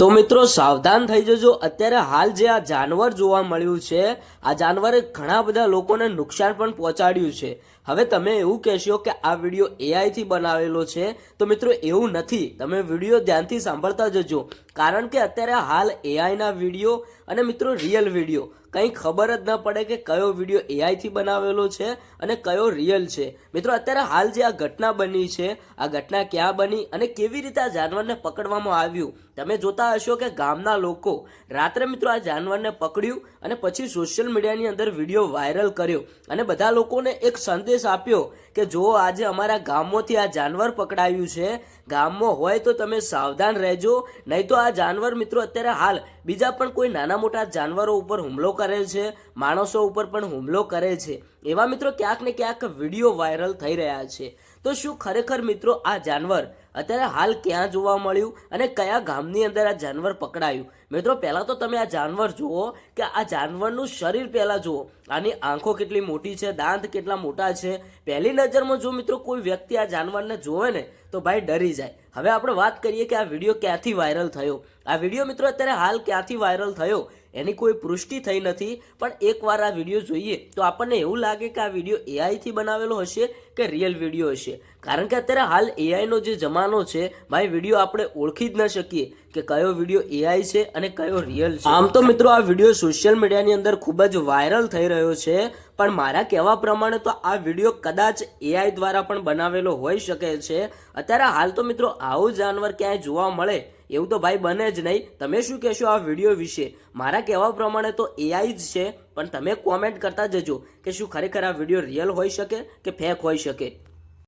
તો મિત્રો સાવધાન થઈ જજો. અત્યારે હાલ જે આ જાનવર જોવા મળ્યું છે, આ જાનવરે ઘણા બધા લોકોને નુકસાન પણ પહોંચાડ્યું છે. હવે તમે એવું કહેશો કે આ વીડિયો એઆઈથી બનાવેલો છે, તો મિત્રો એવું નથી. તમે વીડિયો ધ્યાનથી સાંભળતા જજો. કારણ કે અત્યારે હાલ એઆઈના વીડિયો અને મિત્રો રિયલ વીડિયો. કંઈ ખબર જ ન પડે કે કયો વીડિયો એઆઈથી બનાવેલો છે અને કયો રિયલ છે. મિત્રો અત્યારે હાલ જે આ ઘટના બની છે, આ ઘટના ક્યાં બની અને કેવી રીતે આ જાનવરને પકડવામાં આવ્યું? તમે જોતા હશો કે ગામના લોકો રાત્રે મિત્રો આ જાનવરને પકડ્યું અને પછી સોશિયલ મીડિયાની અંદર વીડિયો વાયરલ કર્યો. અને બધા લોકોને એક સંદેશ આપ્યો કે જો આજે અમારા ગામમાંથી આ જાનવર પકડાયું છે, ગામમાં હોય તો તમે સાવધાન રહેજો, નહીં તો આ જાનવર મિત્રો અત્યારે હાલ બીજા પણ કોઈ નાના મોટા જાનવરો ઉપર હુમલો કરે છે, માણસો ઉપર પણ હુમલો કરે છે. એવા મિત્રો ક્યાંક ને ક્યાંક વીડિયો વાયરલ થઈ રહ્યા છે. તો શું ખરેખર મિત્રો આ જાનવર અત્યારે હાલ ક્યાં જોવા મળ્યું અને કયા ગામની અંદર આ જાનવર પકડાયું? મિત્રો, પહેલાં તો તમે આ જાનવર જુઓ કે આ જાનવરનું શરીર પહેલાં જુઓ. આની આંખો કેટલી મોટી છે, દાંત કેટલા મોટા છે? પહેલી નજરમાં જો મિત્રો કોઈ વ્યક્તિ આ જાનવરને જોવે ને, તો ભાઈ ડરી જાય. હવે આપણે વાત કરીએ કે આ વીડિયો ક્યાંથી વાયરલ થયો? આ વીડિયો મિત્રો અત્યારે હાલ ક્યાંથી વાયરલ થયો? એની કોઈ પુષ્ટિ થઈ નથી, પણ એકવાર આ વીડિયો જોઈએ તો આપણને એવું લાગે કે આ વીડિયો એઆઈથી બનાવેલો હશે કે રિયલ વીડિયો હશે. કારણ કે અત્યારે હાલ એઆઈનો જે જમાનો છે, ભાઈ, વીડિયો આપણે ઓળખી જ ન શકીએ કે કયો વીડિયો એઆઈ છે અને કયો રિયલ છે. આમ તો મિત્રો, આ વીડિયો સોશિયલ મીડિયાની અંદર ખૂબ જ વાયરલ થઈ રહ્યો છે, પણ મારા કહેવા પ્રમાણે તો આ વીડિયો કદાચ એઆઈ દ્વારા પણ બનાવેલો હોઈ શકે છે. અત્યારે હાલ તો મિત્રો, આવું જાનવર ક્યાંય જોવા મળે એવું તો ભાઈ બને જ નહીં. તમે શું કહેશો આ વીડિયો વિશે? મારા કહેવા પ્રમાણે તો એઆઈ જ છે, પણ તમે કોમેન્ટ કરતા જજો કે શું ખરેખર આ વીડિયો રિયલ હોઈ શકે કે ફેક હોઈ શકે?